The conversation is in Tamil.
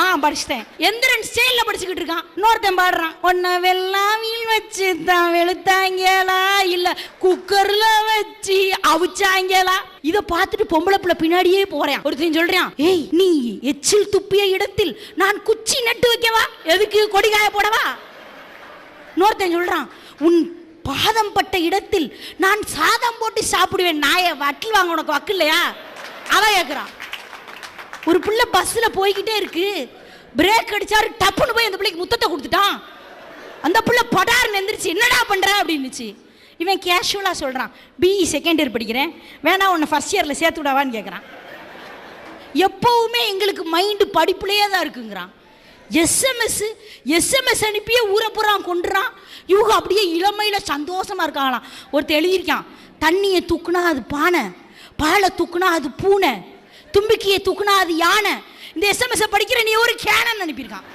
ஆ படிச்சிட்டேன். எந்திரன் ஸ்டைலில் படிச்சுக்கிட்டு இருக்கான். இன்னொருத்தன் பாடுறான். ஒன்ன வெள்ளாமில் வச்சு தான் வெளுத்தாங்களா? இல்ல குக்கர்ல வச்சு அவிச்சாங்களா? இதை பார்த்துட்டு பொம்பளை பிள்ளை பின்னாடியே போறேன். ஒருத்தன் சொல்றான் ஏய் நீ எச்சில் துப்பிய இடத்தில் நான் குச்சி நட்டு வைக்கவா? எதுக்கு கொடிகாய போடவா? இன்னொருத்தன் சொல்றான் உன் பாதம் பட்ட இடத்தில் நான் சாதம் போட்டு சாப்பிடுவேன். நாயை வட்டில் வாங்க உனக்கு வக்கு இல்லையா? அவன் கேட்குறான் ஒரு பிள்ளை பஸ்ஸில் போய்கிட்டே இருக்கு. பிரேக் அடிச்சாரு டப்புன்னு போய் அந்த பிள்ளைக்கு முத்தத்தை கொடுத்துட்டான். அந்த பிள்ளை படாருன்னு எந்திரிச்சு என்னடா பண்ற? அப்படின்னுச்சு. இவன் கேஷுவலாக சொல்கிறான் பிஇ செகண்ட் இயர் படிக்கிறேன். வேணா உன்னை ஃபர்ஸ்ட் இயரில் சேர்த்து விடவான்னு கேட்குறான் எப்பவுமே எங்களுக்கு மைண்டு படிப்புலேயே தான் இருக்குங்கிறான். எஸ்எம்எஸ் எஸ்எம்எஸ் அனுப்பியே ஊரை புறான் கொண்டுறான் இவங்க அப்படியே இளமையில் சந்தோஷமா இருக்காங்களாம். ஒருத்தர் எழுதியிருக்கான் தண்ணியை தூக்குனா அது பானை பாலை தூக்குனா அது பூனை. தும்பிக்கையை தூக்குனா அது யானை. இந்த எஸ்எம்எஸ் படிக்கிற நீ ஒரு கேனன் அனுப்பியிருக்கான்